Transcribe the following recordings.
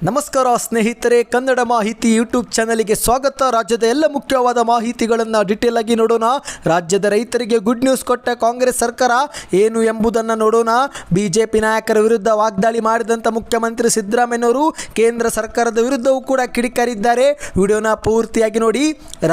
ನಮಸ್ಕಾರ ಸ್ನೇಹಿತರೆ, ಕನ್ನಡ ಮಾಹಿತಿ ಯೂಟ್ಯೂಬ್ ಚಾನಲ್ಗೆ ಸ್ವಾಗತ. ರಾಜ್ಯದ ಎಲ್ಲ ಮುಖ್ಯವಾದ ಮಾಹಿತಿಗಳನ್ನು ಡಿಟೇಲ್ ಆಗಿ ನೋಡೋಣ. ರಾಜ್ಯದ ರೈತರಿಗೆ ಗುಡ್ ನ್ಯೂಸ್ ಕೊಟ್ಟ ಕಾಂಗ್ರೆಸ್ ಸರ್ಕಾರ ಏನು ಎಂಬುದನ್ನು ನೋಡೋಣ. ಬಿಜೆಪಿ ನಾಯಕರ ವಿರುದ್ಧ ವಾಗ್ದಾಳಿ ಮಾಡಿದಂಥ ಮುಖ್ಯಮಂತ್ರಿ ಸಿದ್ದರಾಮಯ್ಯನವರು ಕೇಂದ್ರ ಸರ್ಕಾರದ ವಿರುದ್ಧವೂ ಕೂಡ ಕಿಡಿಕಾರಿದ್ದಾರೆ. ವಿಡಿಯೋನ ಪೂರ್ತಿಯಾಗಿ ನೋಡಿ.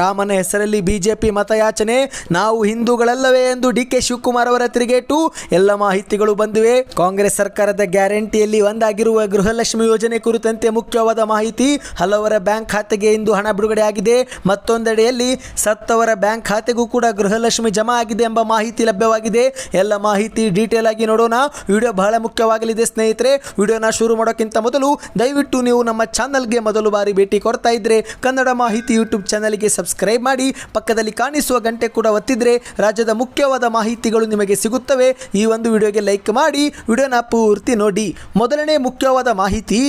ರಾಮನ ಹೆಸರಲ್ಲಿ ಬಿಜೆಪಿ ಮತಯಾಚನೆ. ನಾವು ಹಿಂದೂಗಳಲ್ಲವೇ ಎಂದು ಡಿ ಕೆ ಶಿವಕುಮಾರ್ ಅವರ ತಿರುಗೇಟು. ಎಲ್ಲ ಮಾಹಿತಿಗಳು ಬಂದಿವೆ. ಕಾಂಗ್ರೆಸ್ ಸರ್ಕಾರದ ಗ್ಯಾರಂಟಿಯಲ್ಲಿ ಒಂದಾಗಿರುವ ಗೃಹಲಕ್ಷ್ಮಿ ಯೋಜನೆ ಕುರಿತಂತೆ ಮುಖ್ಯವಾದ ಮಾಹಿತಿ, ಹಲವರ ಬ್ಯಾಂಕ್ ಖಾತೆಗೆ ಇಂದು ಹಣ ಬಿಡುಗಡೆ ಆಗಿದೆ. ಮತ್ತೊಂದೆಡೆಯಲ್ಲಿ ಸತ್ತವರ ಬ್ಯಾಂಕ್ ಖಾತೆಗೂ ಕೂಡ ಗೃಹಲಕ್ಷ್ಮಿ ಜಮಾ ಆಗಿದೆ ಎಂಬ ಮಾಹಿತಿ ಲಭ್ಯವಾಗಿದೆ. ಎಲ್ಲ ಮಾಹಿತಿ ಡೀಟೇಲ್ ಆಗಿ ನೋಡೋಣ. ವಿಡಿಯೋ ಬಹಳ ಮುಖ್ಯವಾಗಲಿದೆ ಸ್ನೇಹಿತರೆ. ವಿಡಿಯೋನ ಶುರು ಮಾಡೋಕ್ಕಿಂತ ಮೊದಲು ದಯವಿಟ್ಟು ನೀವು ನಮ್ಮ ಚಾನಲ್ಗೆ ಮೊದಲು ಬಾರಿ ಭೇಟಿ ಕೊಡ್ತಾ ಇದ್ರೆ ಕನ್ನಡ ಮಾಹಿತಿ ಯೂಟ್ಯೂಬ್ ಚಾನಲ್ಗೆ ಸಬ್ಸ್ಕ್ರೈಬ್ ಮಾಡಿ, ಪಕ್ಕದಲ್ಲಿ ಕಾಣಿಸುವ ಗಂಟೆ ಕೂಡ ಒತ್ತಿದ್ರೆ ರಾಜ್ಯದ ಮುಖ್ಯವಾದ ಮಾಹಿತಿಗಳು ನಿಮಗೆ ಸಿಗುತ್ತವೆ. ಈ ಒಂದು ವಿಡಿಯೋಗೆ ಲೈಕ್ ಮಾಡಿ, ವಿಡಿಯೋನ ಪೂರ್ತಿ ನೋಡಿ. ಮೊದಲನೇ ಮುಖ್ಯವಾದ ಮಾಹಿತಿ.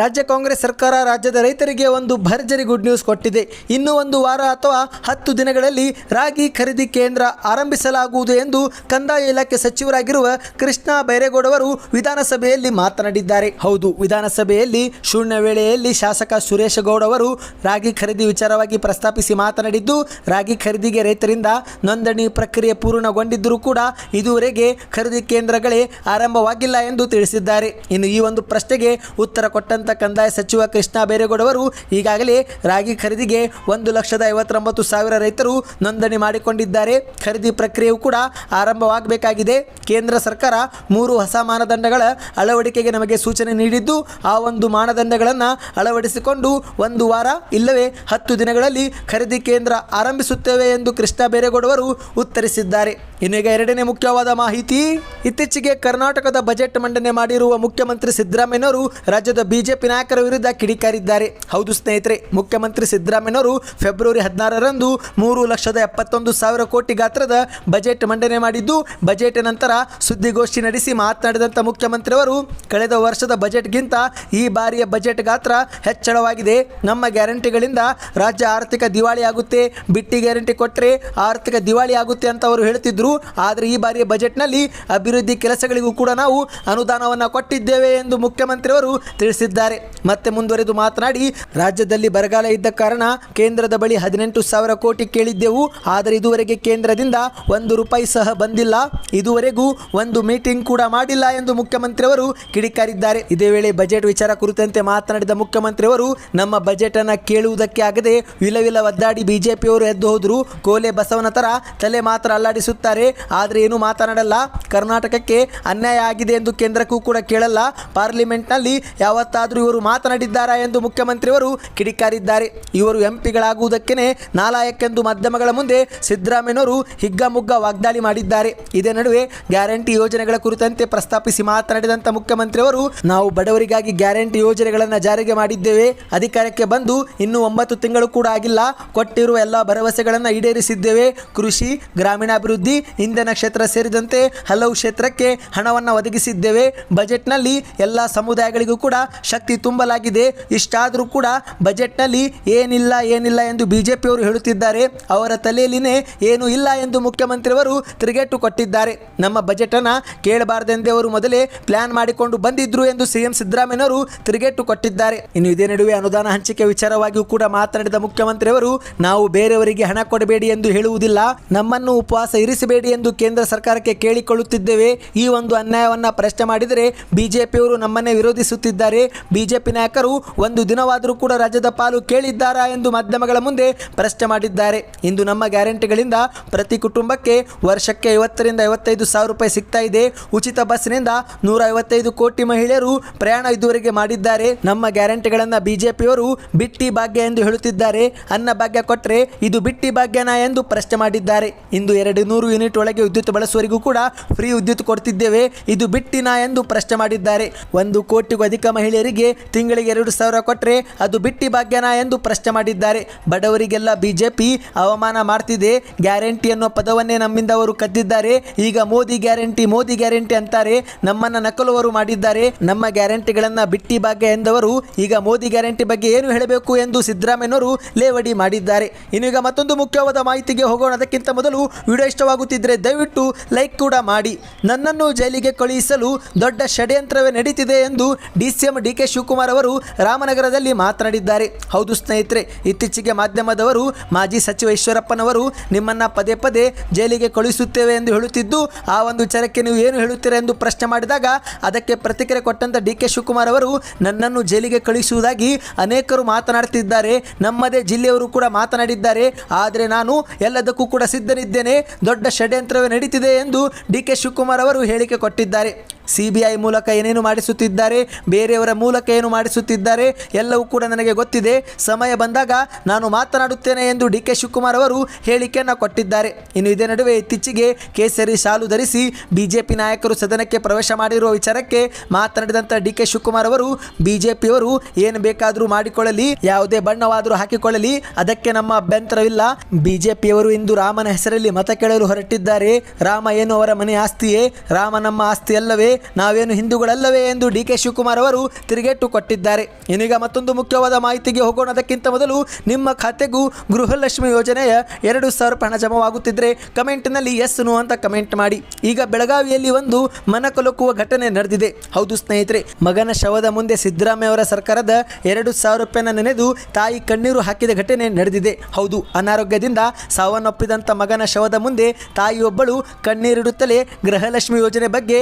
ರಾಜ್ಯ ಕಾಂಗ್ರೆಸ್ ಸರ್ಕಾರ ರಾಜ್ಯದ ರೈತರಿಗೆ ಒಂದು ಭರ್ಜರಿ ಗುಡ್ ನ್ಯೂಸ್ ಕೊಟ್ಟಿದೆ. ಇನ್ನು ಒಂದು ವಾರ ಅಥವಾ ಹತ್ತು ದಿನಗಳಲ್ಲಿ ರಾಗಿ ಖರೀದಿ ಕೇಂದ್ರ ಆರಂಭಿಸಲಾಗುವುದು ಎಂದು ಕಂದಾಯ ಇಲಾಖೆ ಸಚಿವರಾಗಿರುವ ಕೃಷ್ಣ ಬೈರೇಗೌಡವರು ವಿಧಾನಸಭೆಯಲ್ಲಿ ಮಾತನಾಡಿದ್ದಾರೆ. ಹೌದು, ವಿಧಾನಸಭೆಯಲ್ಲಿ ಶೂನ್ಯ ವೇಳೆಯಲ್ಲಿ ಶಾಸಕ ಸುರೇಶ ಗೌಡ ಅವರು ರಾಗಿ ಖರೀದಿ ವಿಚಾರವಾಗಿ ಪ್ರಸ್ತಾಪಿಸಿ ಮಾತನಾಡಿದ್ದು, ರಾಗಿ ಖರೀದಿಗೆ ರೈತರಿಂದ ನೋಂದಣಿ ಪ್ರಕ್ರಿಯೆ ಪೂರ್ಣಗೊಂಡಿದ್ದರೂ ಕೂಡ ಇದುವರೆಗೆ ಖರೀದಿ ಕೇಂದ್ರಗಳೇ ಆರಂಭವಾಗಿಲ್ಲ ಎಂದು ತಿಳಿಸಿದ್ದಾರೆ. ಇನ್ನು ಈ ಒಂದು ಪ್ರಶ್ನೆಗೆ ಉತ್ತರ ಕೊಟ್ಟಂತ ಕಂದಾಯ ಸಚಿವ ಕೃಷ್ಣ ಬೈರೇಗೌಡವರು ಈಗಾಗಲೇ ರಾಗಿ ಖರೀದಿಗೆ ಒಂದು ಲಕ್ಷದ ಐವತ್ತೊಂಬತ್ತು ಸಾವಿರ ರೈತರು ನೋಂದಣಿ ಮಾಡಿಕೊಂಡಿದ್ದಾರೆ. ಖರೀದಿ ಪ್ರಕ್ರಿಯೆಯು ಕೂಡ ಆರಂಭವಾಗಬೇಕಾಗಿದೆ. ಕೇಂದ್ರ ಸರ್ಕಾರ ಮೂರು ಹೊಸ ಮಾನದಂಡಗಳ ಅಳವಡಿಕೆಗೆ ನಮಗೆ ಸೂಚನೆ ನೀಡಿದ್ದು, ಆ ಒಂದು ಮಾನದಂಡಗಳನ್ನು ಅಳವಡಿಸಿಕೊಂಡು ಒಂದು ವಾರ ಇಲ್ಲವೇ ಹತ್ತು ದಿನಗಳಲ್ಲಿ ಖರೀದಿ ಕೇಂದ್ರ ಆರಂಭಿಸುತ್ತೇವೆ ಎಂದು ಕೃಷ್ಣ ಬೈರೇಗೌಡವರು ಉತ್ತರಿಸಿದ್ದಾರೆ. ಇನ್ನೀಗ ಎರಡನೇ ಮುಖ್ಯವಾದ ಮಾಹಿತಿ, ಇತ್ತೀಚೆಗೆ ಕರ್ನಾಟಕದ ಬಜೆಟ್ ಮಂಡನೆ ಮಾಡಿರುವ ಮುಖ್ಯಮಂತ್ರಿ ಸಿದ್ದರಾಮಯ್ಯನವರು ರಾಜ್ಯದ ಬಿಜೆಪಿ ನಾಯಕರ ವಿರುದ್ಧ ಕಿಡಿಕಾರಿದ್ದಾರೆ. ಹೌದು ಸ್ನೇಹಿತರೆ, ಮುಖ್ಯಮಂತ್ರಿ ಸಿದ್ದರಾಮಯ್ಯನವರು ಫೆಬ್ರವರಿ ಹದಿನಾರರಂದು ಮೂರು ಲಕ್ಷದ ಎಪ್ಪತ್ತೊಂದು ಸಾವಿರ ಕೋಟಿ ಗಾತ್ರದ ಬಜೆಟ್ ಮಂಡನೆ ಮಾಡಿದ್ದು, ಬಜೆಟ್ ನಂತರ ಸುದ್ದಿಗೋಷ್ಠಿ ನಡೆಸಿ ಮಾತನಾಡಿದಂಥ ಮುಖ್ಯಮಂತ್ರಿಯವರು, ಕಳೆದ ವರ್ಷದ ಬಜೆಟ್ಗಿಂತ ಈ ಬಾರಿಯ ಬಜೆಟ್ ಗಾತ್ರ ಹೆಚ್ಚಳವಾಗಿದೆ. ನಮ್ಮ ಗ್ಯಾರಂಟಿಗಳಿಂದ ರಾಜ್ಯ ಆರ್ಥಿಕ ದಿವಾಳಿ ಆಗುತ್ತೆ. ಬಿಟ್ಟಿ ಗ್ಯಾರಂಟಿ ಕೊಟ್ಟರೆ ಆರ್ಥಿಕ ದಿವಾಳಿ ಆಗುತ್ತೆ ಅಂತ ಅವರು ಹೇಳ್ತಿದ್ರು. ಆದರೆ ಈ ಬಾರಿಯ ಬಜೆಟ್ನಲ್ಲಿ ಅಭಿವೃದ್ಧಿ ಕೆಲಸಗಳಿಗೂ ಕೂಡ ನಾವು ಅನುದಾನವನ್ನು ಕೊಟ್ಟಿದ್ದೇವೆ ಎಂದು ಮುಖ್ಯಮಂತ್ರಿಯವರು ತಿಳಿಸಿದ್ದಾರೆ. ಮತ್ತೆ ಮುಂದುವರೆದು ಮಾತನಾಡಿ, ರಾಜ್ಯದಲ್ಲಿ ಬರಗಾಲ ಇದ್ದ ಕಾರಣ ಕೇಂದ್ರದ ಬಳಿ ಹದಿನೆಂಟು ಸಾವಿರ ಕೋಟಿ ಕೇಳಿದ್ದೆವು. ಆದರೆ ಇದುವರೆಗೆ ಕೇಂದ್ರದಿಂದ ಒಂದು ರೂಪಾಯಿ ಸಹ ಬಂದಿಲ್ಲ. ಇದುವರೆಗೂ ಒಂದು ಮೀಟಿಂಗ್ ಕೂಡ ಮಾಡಿಲ್ಲ ಎಂದು ಮುಖ್ಯಮಂತ್ರಿಯವರು ಕಿಡಿಕಾರಿದ್ದಾರೆ. ಇದೇ ವೇಳೆ ಬಜೆಟ್ ವಿಚಾರ ಕುರಿತಂತೆ ಮಾತನಾಡಿದ ಮುಖ್ಯಮಂತ್ರಿಯವರು, ನಮ್ಮ ಬಜೆಟ್ ಅನ್ನ ಕೇಳುವುದಕ್ಕೆ ಆಗದೆ ವಿಲವಿಲ ಒದ್ದಾಡಿ ಬಿಜೆಪಿಯವರು ಎದ್ದು ಹೋದ್ರು. ಕೋಲೆ ಬಸವನ ತರ ತಲೆ ಮಾತ್ರ ಅಲ್ಲಾಡಿಸುತ್ತಾರೆ. ಆದರೆ ಏನು ಮಾತನಾಡಲ್ಲ. ಕರ್ನಾಟಕಕ್ಕೆ ಅನ್ಯಾಯ ಆಗಿದೆ ಎಂದು ಕೇಂದ್ರಕ್ಕೂ ಕೂಡ ಕೇಳಲ್ಲ. ಪಾರ್ಲಿಮೆಂಟ್ನಲ್ಲಿ ಯಾವತ್ತಾದರೂ ಇವರು ಮಾತನಾಡಿದ್ದಾರಾ ಎಂದು ಮುಖ್ಯಮಂತ್ರಿಯವರು ಕಿಡಿಕಾರಿದ್ದಾರೆ. ಇವರು ಎಂಪಿಗಳಾಗುವುದಕ್ಕೇನೆ ನಾಲಾಯಕ್ಕೆಂದು ಮಾಧ್ಯಮಗಳ ಮುಂದೆ ಸಿದ್ದರಾಮಯ್ಯನವರು ಹಿಗ್ಗಮುಗ್ಗ ವಾಗ್ದಾಳಿ ಮಾಡಿದ್ದಾರೆ. ಇದೇ ನಡುವೆ ಗ್ಯಾರಂಟಿ ಯೋಜನೆಗಳ ಕುರಿತಂತೆ ಪ್ರಸ್ತಾಪಿಸಿ ಮಾತನಾಡಿದಂಥ ಮುಖ್ಯಮಂತ್ರಿಯವರು, ನಾವು ಬಡವರಿಗಾಗಿ ಗ್ಯಾರಂಟಿ ಯೋಜನೆಗಳನ್ನು ಜಾರಿಗೆ ಮಾಡಿದ್ದೇವೆ. ಅಧಿಕಾರಕ್ಕೆ ಬಂದು ಇನ್ನೂ ಒಂಬತ್ತು ತಿಂಗಳು ಕೂಡ ಆಗಿಲ್ಲ. ಕೊಟ್ಟಿರುವ ಎಲ್ಲ ಭರವಸೆಗಳನ್ನು ಈಡೇರಿಸಿದ್ದೇವೆ. ಕೃಷಿ, ಗ್ರಾಮೀಣಾಭಿವೃದ್ಧಿ, ಇಂಧನ ಕ್ಷೇತ್ರ ಸೇರಿದಂತೆ ಹಲವು ಕ್ಷೇತ್ರಕ್ಕೆ ಹಣವನ್ನು ಒದಗಿಸಿದ್ದೇವೆ. ಬಜೆಟ್ನಲ್ಲಿ ಎಲ್ಲ ಸಮುದಾಯಗಳಿಗೂ ಕೂಡ ಶಕ್ತಿ ತುಂಬಲಾಗಿದೆ. ಇಷ್ಟಾದರೂ ಕೂಡ ಬಜೆಟ್ನಲ್ಲಿ ಏನಿಲ್ಲ ಏನಿಲ್ಲ ಎಂದು ಬಿಜೆಪಿಯವರು ಹೇಳುತ್ತಿದ್ದಾರೆ. ಅವರ ತಲೆಯಲ್ಲಿನೇ ಏನೂ ಇಲ್ಲ ಎಂದು ಮುಖ್ಯಮಂತ್ರಿಯವರು ತಿರುಗೇಟು ಕೊಟ್ಟಿದ್ದಾರೆ. ನಮ್ಮ ಬಜೆಟನ್ನು ಕೇಳಬಾರದೆಂದೇ ಅವರು ಮೊದಲೇ ಪ್ಲಾನ್ ಮಾಡಿಕೊಂಡು ಬಂದಿದ್ರು ಎಂದು ಸಿಎಂ ಸಿದ್ದರಾಮಯ್ಯವರು ತಿರುಗೇಟು ಕೊಟ್ಟಿದ್ದಾರೆ. ಇನ್ನು ಇದೇ ನಡುವೆ ಅನುದಾನ ಹಂಚಿಕೆ ವಿಚಾರವಾಗಿಯೂ ಕೂಡ ಮಾತನಾಡಿದ ಮುಖ್ಯಮಂತ್ರಿಯವರು, ನಾವು ಬೇರೆಯವರಿಗೆ ಹಣ ಕೊಡಬೇಡಿ ಎಂದು ಹೇಳುವುದಿಲ್ಲ, ನಮ್ಮನ್ನು ಉಪವಾಸ ಇರಿಸಬೇಡಿ ಎಂದು ಕೇಂದ್ರ ಸರ್ಕಾರಕ್ಕೆ ಕೇಳಿಕೊಳ್ಳುತ್ತಿದ್ದೇವೆ. ಈ ಒಂದು ಅನ್ಯಾಯವನ್ನು ಪ್ರಶ್ನೆ ಮಾಡಿದರೆ ಬಿಜೆಪಿಯವರು ನಮ್ಮನ್ನೇ ವಿರೋಧಿಸುತ್ತಿದ್ದಾರೆ. ಬಿಜೆಪಿ ನಾಯಕರು ಒಂದು ದಿನವಾದರೂ ಕೂಡ ರಾಜ್ಯದ ಪಾಲು ಕೇಳಿದ್ದಾರಾ ಎಂದು ಮಾಧ್ಯಮಗಳ ಮುಂದೆ ಪ್ರಶ್ನೆ ಮಾಡಿದ್ದಾರೆ. ಇಂದು ನಮ್ಮ ಗ್ಯಾರಂಟಿಗಳಿಂದ ಪ್ರತಿ ಕುಟುಂಬಕ್ಕೆ ವರ್ಷಕ್ಕೆ ಐವತ್ತರಿಂದ ಐವತ್ತೈದು ಸಾವಿರ ರೂಪಾಯಿ ಸಿಗ್ತಾ ಇದೆ. ಉಚಿತ ಬಸ್ನಿಂದ ನೂರ ಐವತ್ತೈದು ಕೋಟಿ ಮಹಿಳೆಯರು ಪ್ರಯಾಣ ಇದುವರೆಗೆ ಮಾಡಿದ್ದಾರೆ. ನಮ್ಮ ಗ್ಯಾರಂಟಿಗಳನ್ನು ಬಿಜೆಪಿಯವರು ಬಿಟ್ಟಿ ಭಾಗ್ಯ ಎಂದು ಹೇಳುತ್ತಿದ್ದಾರೆ. ಅನ್ನ ಭಾಗ್ಯ ಕೊಟ್ಟರೆ ಇದು ಬಿಟ್ಟಿ ಭಾಗ್ಯನಾ ಎಂದು ಪ್ರಶ್ನೆ ಮಾಡಿದ್ದಾರೆ. ಇಂದು ಎರಡು ನೂರು ಯೂನಿಟ್ ಒಳಗೆ ವಿದ್ಯುತ್ ಬಳಸುವವರಿಗೂ ಕೂಡ ಫ್ರೀ ವಿದ್ಯುತ್ ಕೊಡ್ತಿದ್ದೇವೆ. ಇದು ಬಿಟ್ಟಿನಾ ಎಂದು ಪ್ರಶ್ನೆ ಮಾಡಿದ್ದಾರೆ. ಒಂದು ಕೋಟಿಗೂ ಅಧಿಕ ಮಹಿಳೆಯರಿಗೆ ತಿಂಗಳಿಗೆ ಎರಡು ಸಾವಿರ ಕೊಟ್ಟರೆ ಅದು ಬಿಟ್ಟಿ ಭಾಗ್ಯನಾ ಎಂದು ಪ್ರಶ್ನೆ ಮಾಡಿದ್ದಾರೆ. ಬಡವರಿಗೆಲ್ಲ ಬಿಜೆಪಿ ಅವಮಾನ ಮಾಡ್ತಿದೆ. ಗ್ಯಾರಂಟಿ ಅನ್ನೋ ಪದವನ್ನೇ ನಮ್ಮಿಂದ ಅವರು ಕದ್ದಿದ್ದಾರೆ. ಈಗ ಮೋದಿ ಗ್ಯಾರಂಟಿ ಮೋದಿ ಗ್ಯಾರಂಟಿ ಅಂತಾರೆ. ನಮ್ಮನ್ನ ನಕಲುವರು ಮಾಡಿದ್ದಾರೆ. ನಮ್ಮ ಗ್ಯಾರಂಟಿಗಳನ್ನ ಬಿಟ್ಟಿ ಭಾಗ್ಯ ಎಂದವರು ಈಗ ಮೋದಿ ಗ್ಯಾರಂಟಿ ಬಗ್ಗೆ ಏನು ಹೇಳಬೇಕು ಎಂದು ಸಿದ್ದರಾಮಯ್ಯನವರು ಲೇವಡಿ ಮಾಡಿದ್ದಾರೆ. ಇನ್ನೀಗ ಮತ್ತೊಂದು ಮುಖ್ಯವಾದ ಮಾಹಿತಿಗೆ ಹೋಗೋಣ. ಅದಕ್ಕಿಂತ ಮೊದಲು ವಿಡಿಯೋ ಇಷ್ಟವಾಗುತ್ತಿದ್ದರೆ ದಯವಿಟ್ಟು ಲೈಕ್ ಕೂಡ ಮಾಡಿ. ನನ್ನನ್ನು ಜೈಲಿಗೆ ಕಳುಹಿಸಲು ದೊಡ್ಡ ಷಡ್ಯಂತ್ರವೇ ನಡೀತಿದೆ ಎಂದು ಡಿ ಸಿ ಡಿ ಶಿವಕುಮಾರ್ ಅವರು ರಾಮನಗರದಲ್ಲಿ ಮಾತನಾಡಿದ್ದಾರೆ. ಹೌದು ಸ್ನೇಹಿತರೆ, ಇತ್ತೀಚೆಗೆ ಮಾಧ್ಯಮದವರು ಮಾಜಿ ಸಚಿವ ಈಶ್ವರಪ್ಪನವರು ನಿಮ್ಮನ್ನ ಪದೇ ಪದೇ ಜೈಲಿಗೆ ಕಳುಹಿಸುತ್ತೇವೆ ಎಂದು ಹೇಳುತ್ತಿದ್ದು, ಆ ಒಂದು ವಿಚಾರಕ್ಕೆ ನೀವು ಏನು ಹೇಳುತ್ತೀರಾ ಎಂದು ಪ್ರಶ್ನೆ ಮಾಡಿದಾಗ, ಅದಕ್ಕೆ ಪ್ರತಿಕ್ರಿಯೆ ಕೊಟ್ಟಂತ ಡಿ ಕೆ ಶಿವಕುಮಾರ್ ಅವರು, ನನ್ನನ್ನು ಜೈಲಿಗೆ ಕಳುಹಿಸುವುದಾಗಿ ಅನೇಕರು ಮಾತನಾಡ್ತಿದ್ದಾರೆ ನಮ್ಮದೇ ಜಿಲ್ಲೆಯವರು ಕೂಡ ಮಾತನಾಡಿದ್ದಾರೆ. ಆದರೆ ನಾನು ಎಲ್ಲದಕ್ಕೂ ಕೂಡ ಸಿದ್ಧನಿದ್ದೇನೆ. ದೊಡ್ಡ ಷಡ್ಯಂತ್ರವೇ ನಡೀತಿದೆ ಎಂದು ಡಿ ಕೆ ಶಿವಕುಮಾರ್ ಅವರು ಹೇಳಿಕೆ ಕೊಟ್ಟಿದ್ದಾರೆ. ಸಿ ಬಿ ಐ ಮೂಲಕ ಏನೇನು ಮಾಡಿಸುತ್ತಿದ್ದಾರೆ, ಬೇರೆಯವರ ಮೂಲಕ ಏನು ಮಾಡಿಸುತ್ತಿದ್ದಾರೆ, ಎಲ್ಲವೂ ಕೂಡ ನನಗೆ ಗೊತ್ತಿದೆ. ಸಮಯ ಬಂದಾಗ ನಾನು ಮಾತನಾಡುತ್ತೇನೆ ಎಂದು ಡಿ ಕೆ ಶಿವಕುಮಾರ್ ಅವರು ಹೇಳಿಕೆಯನ್ನು ಕೊಟ್ಟಿದ್ದಾರೆ. ಇನ್ನು ಇದೇ ನಡುವೆ ಇತ್ತೀಚೆಗೆ ಕೇಸರಿ ಶಾಲು ಧರಿಸಿ ಬಿಜೆಪಿ ನಾಯಕರು ಸದನಕ್ಕೆ ಪ್ರವೇಶ ಮಾಡಿರುವ ವಿಚಾರಕ್ಕೆ ಮಾತನಾಡಿದಂಥ ಡಿ ಕೆ ಶಿವಕುಮಾರ್ ಅವರು ಬಿಜೆಪಿಯವರು ಏನು ಬೇಕಾದರೂ ಮಾಡಿಕೊಳ್ಳಲಿ, ಯಾವುದೇ ಬಣ್ಣವಾದರೂ ಹಾಕಿಕೊಳ್ಳಲಿ, ಅದಕ್ಕೆ ನಮ್ಮ ಅಭ್ಯಂತರವಿಲ್ಲ. ಬಿಜೆಪಿಯವರು ಇಂದು ರಾಮನ ಹೆಸರಲ್ಲಿ ಮತ ಕೇಳಲು ಹೊರಟಿದ್ದಾರೆ. ರಾಮ ಏನು ಅವರ ಮನೆ ಆಸ್ತಿಯೇ? ರಾಮ ನಮ್ಮ ಆಸ್ತಿ ಅಲ್ಲವೇ? ನಾವೇನು ಹಿಂದೂಗಳಲ್ಲವೇ ಎಂದು ಡಿ ಕೆ ಶಿವಕುಮಾರ್ ಅವರು ತಿರುಗೇಟು ಕೊಟ್ಟಿದ್ದಾರೆ. ಇನ್ನೀಗ ಮತ್ತೊಂದು ಮುಖ್ಯವಾದ ಮಾಹಿತಿಗೆ ಹೋಗೋಣ. ಅದಕ್ಕಿಂತ ಮೊದಲು ನಿಮ್ಮ ಖಾತೆಗೂ ಗೃಹಲಕ್ಷ್ಮಿ ಯೋಜನೆಯ ಎರಡು ಸಾವಿರ ರೂಪಾಯಿ ಹಣ ಜಮವಾಗುತ್ತಿದ್ದರೆ ಕಮೆಂಟ್ನಲ್ಲಿ ಎಸ್ ನೋ ಅಂತ ಕಮೆಂಟ್ ಮಾಡಿ. ಈಗ ಬೆಳಗಾವಿಯಲ್ಲಿ ಒಂದು ಮನಕೊಲಕುವ ಘಟನೆ ನಡೆದಿದೆ. ಹೌದು ಸ್ನೇಹಿತರೆ, ಮಗನ ಶವದ ಮುಂದೆ ಸಿದ್ದರಾಮಯ್ಯ ಅವರ ಸರ್ಕಾರದ ಎರಡು ಸಾವಿರ ರೂಪಾಯಿನ ನೆನೆದು ತಾಯಿ ಕಣ್ಣೀರು ಹಾಕಿದ ಘಟನೆ ನಡೆದಿದೆ. ಹೌದು, ಅನಾರೋಗ್ಯದಿಂದ ಸಾವನ್ನಪ್ಪಿದಂಥ ಮಗನ ಶವದ ಮುಂದೆ ತಾಯಿಯೊಬ್ಬಳು ಕಣ್ಣೀರಿಡುತ್ತಲೇ ಗೃಹಲಕ್ಷ್ಮಿ ಯೋಜನೆ ಬಗ್ಗೆ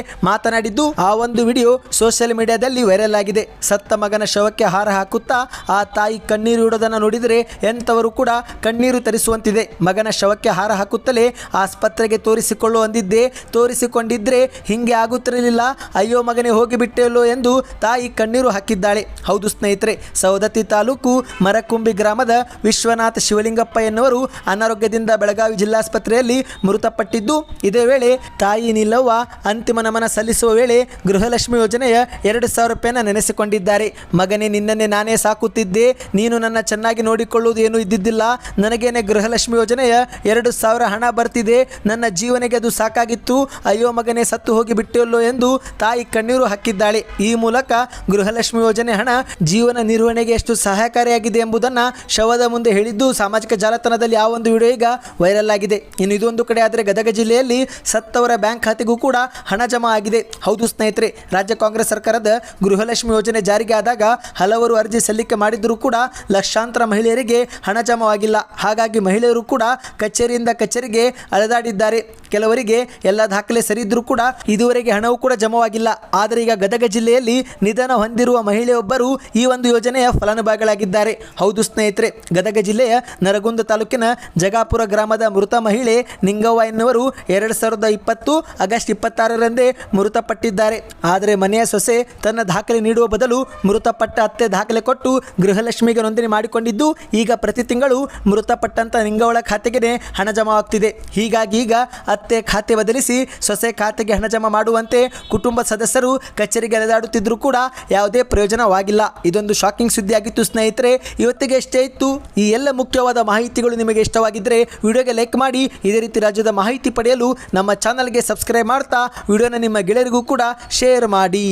ಮಾತನಾಡಿದ್ದು ಆ ಒಂದು ವಿಡಿಯೋ ಸೋಷಿಯಲ್ ಮೀಡಿಯಾದಲ್ಲಿ ವೈರಲ್ ಆಗಿದೆ. ಸತ್ತ ಮಗನ ಶವಕ್ಕೆ ಹಾರ ಹಾಕುತ್ತಾ, ಆ ತಾಯಿ ಕಣ್ಣೀರು ಇಡೋದನ್ನು ನೋಡಿದರೆ ಎಂಥವರು ಕೂಡ ಕಣ್ಣೀರು ತರಿಸುವಂತಿದೆ. ಮಗನ ಶವಕ್ಕೆ ಹಾರ ಹಾಕುತ್ತಲೇ ಆಸ್ಪತ್ರೆಗೆ ತೋರಿಸಿಕೊಳ್ಳು ಅಂದಿದ್ದೆ. ತೋರಿಸಿಕೊಂಡಿದ್ರೆ ಹಿಂಗೆ ಆಗುತ್ತಿರಲಿಲ್ಲ. ಅಯ್ಯೋ ಮಗನೇ ಹೋಗಿಬಿಟ್ಟೆಲ್ಲೋ ಎಂದು ತಾಯಿ ಕಣ್ಣೀರು ಹಾಕಿದ್ದಾಳೆ. ಹೌದು ಸ್ನೇಹಿತರೆ, ಸವದತ್ತಿ ತಾಲೂಕು ಮರಕುಂಬಿ ಗ್ರಾಮದ ವಿಶ್ವನಾಥ ಶಿವಲಿಂಗಪ್ಪ ಎನ್ನುವರು ಅನಾರೋಗ್ಯದಿಂದ ಬೆಳಗಾವಿ ಜಿಲ್ಲಾಸ್ಪತ್ರೆಯಲ್ಲಿ ಮೃತಪಟ್ಟಿದ್ದು. ಇದೇ ವೇಳೆ ತಾಯಿ ನಿಲ್ಲವ್ವ ಅಂತಿಮ ನಮನ ಸಲ್ಲಿಸುವ ವೇಳೆ ಗೃಹಲಕ್ಷ್ಮಿ ಯೋಜನೆಯ ಎರಡು ಸಾವಿರ ರೂಪಾಯಿನ ನೆನೆಸಿಕೊಂಡಿದ್ದಾರೆ. ಮಗನೇ, ನಿನ್ನನ್ನೇ ನಾನೇ ಸಾಕುತ್ತಿದ್ದೆ. ನೀನು ನನ್ನ ಚೆನ್ನಾಗಿ ನೋಡಿಕೊಳ್ಳುವುದು ಏನೂ ಇದ್ದಿದ್ದಿಲ್ಲ. ನನಗೇನೆ ಗೃಹಲಕ್ಷ್ಮಿ ಯೋಜನೆಯ ಎರಡು ಸಾವಿರ ಹಣ ಬರ್ತಿದೆ. ನನ್ನ ಜೀವನಿಗೆ ಅದು ಸಾಕಾಗಿತ್ತು. ಅಯ್ಯೋ ಮಗನೇ, ಸತ್ತು ಹೋಗಿ ಬಿಟ್ಟಿಯಲ್ಲೋ ಎಂದು ತಾಯಿ ಕಣ್ಣೀರು ಹಾಕಿದ್ದಾಳೆ. ಈ ಮೂಲಕ ಗೃಹಲಕ್ಷ್ಮಿ ಯೋಜನೆ ಹಣ ಜೀವನ ನಿರ್ವಹಣೆಗೆ ಎಷ್ಟು ಸಹಕಾರಿಯಾಗಿದೆ ಎಂಬುದನ್ನು ಶವದ ಮುಂದೆ ಹೇಳಿದ್ದು ಸಾಮಾಜಿಕ ಜಾಲತಾಣದಲ್ಲಿ ಆ ಒಂದು ವಿಡಿಯೋ ಈಗ ವೈರಲ್ ಆಗಿದೆ. ಇನ್ನು ಇದೊಂದು ಕಡೆ ಆದರೆ ಗದಗ ಜಿಲ್ಲೆಯಲ್ಲಿ ಸತ್ತವರ ಬ್ಯಾಂಕ್ ಖಾತೆಗೂ ಕೂಡ ಹಣ ಜಮಾ ಆಗಿದೆ. ಹೌದು ಸ್ನೇಹಿತರೆ, ರಾಜ್ಯ ಕಾಂಗ್ರೆಸ್ ಸರ್ಕಾರದ ಗೃಹಲಕ್ಷ್ಮಿ ಯೋಜನೆ ಜಾರಿಗೆ ಆದಾಗ ಹಲವರು ಅರ್ಜಿ ಸಲ್ಲಿಕೆ ಮಾಡಿದರೂ ಕೂಡ ಲಕ್ಷಾಂತರ ಮಹಿಳೆಯರಿಗೆ ಹಣ ಜಮವಾಗಿಲ್ಲ. ಹಾಗಾಗಿ ಮಹಿಳೆಯರು ಕೂಡ ಕಚೇರಿಯಿಂದ ಕಚೇರಿಗೆ ಅಲೆದಾಡಿದ್ದಾರೆ. ಕೆಲವರಿಗೆ ಎಲ್ಲ ದಾಖಲೆ ಸರಿ ಕೂಡ ಇದುವರೆಗೆ ಹಣವೂ ಕೂಡ ಜಮವಾಗಿಲ್ಲ. ಆದರೆ ಈಗ ಗದಗ ಜಿಲ್ಲೆಯಲ್ಲಿ ನಿಧನ ಹೊಂದಿರುವ ಮಹಿಳೆಯೊಬ್ಬರು ಈ ಒಂದು ಯೋಜನೆಯ ಫಲಾನುಭವಿಗಳಾಗಿದ್ದಾರೆ. ಹೌದು ಸ್ನೇಹಿತರೆ, ಗದಗ ಜಿಲ್ಲೆಯ ನರಗುಂದ ತಾಲೂಕಿನ ಜಗಾಪುರ ಗ್ರಾಮದ ಮೃತ ಮಹಿಳೆ ನಿಂಗವ್ವ ಎನ್ನುವರು ಎರಡು ಸಾವಿರದ ಇಪ್ಪತ್ತು ಆಗಸ್ಟ್ ಇಪ್ಪತ್ತಾರರಂದೇ ಮೃತಪಟ್ಟಿದ್ದಾರೆ. ಆದರೆ ಮನೆಯ ಸೊಸೆ ತನ್ನ ದಾಖಲೆ ನೀಡುವ ಬದಲು ಮೃತಪಟ್ಟ ಅತ್ತೆ ದಾಖಲೆ ಕೊಟ್ಟು ಗೃಹಲಕ್ಷ್ಮಿಗೆ ನೋಂದಣಿ ಮಾಡಿಕೊಂಡಿದ್ದು, ಈಗ ಪ್ರತಿ ತಿಂಗಳು ಮೃತಪಟ್ಟಂತ ನಿಂಗವಳ ಖಾತೆಗೆ ಹಣ ಜಮಾ ಆಗ್ತಿದೆ ಹೀಗಾಗಿ ಈಗ ಅತ್ತೆ ಖಾತೆ ಬದಲಿಸಿ ಸೊಸೆ ಖಾತೆಗೆ ಹಣ ಜಮಾ ಮಾಡುವಂತೆ ಕುಟುಂಬ ಸದಸ್ಯರು ಕಚೇರಿಗೆ ಅಲೆದಾಡುತ್ತಿದ್ದರೂ ಕೂಡ ಯಾವುದೇ ಪ್ರಯೋಜನವಾಗಿಲ್ಲ. ಇದೊಂದು ಶಾಕಿಂಗ್ ಸುದ್ದಿಯಾಗಿತ್ತು ಸ್ನೇಹಿತರೆ. ಇವತ್ತಿಗೆ ಇಷ್ಟೇ ಇತ್ತು, ಈ ಎಲ್ಲ ಮುಖ್ಯವಾದ ಮಾಹಿತಿಗಳು ನಿಮಗೆ ಇಷ್ಟವಾಗಿದ್ದರೆ ವಿಡಿಯೋಗೆ ಲೈಕ್ ಮಾಡಿ, ಇದೇ ರೀತಿ ರಾಜ್ಯದ ಮಾಹಿತಿ ಪಡೆಯಲು ನಮ್ಮ ಚಾನಲ್ಗೆ ಸಬ್ಸ್ಕ್ರೈಬ್ ಮಾಡ್ತಾ, ವಿಡಿಯೋನ ನಿಮ್ಮ ಗೆಳೆಯರಿಗೂ ಕೂಡ ಶೇರ್ ಮಾಡಿ.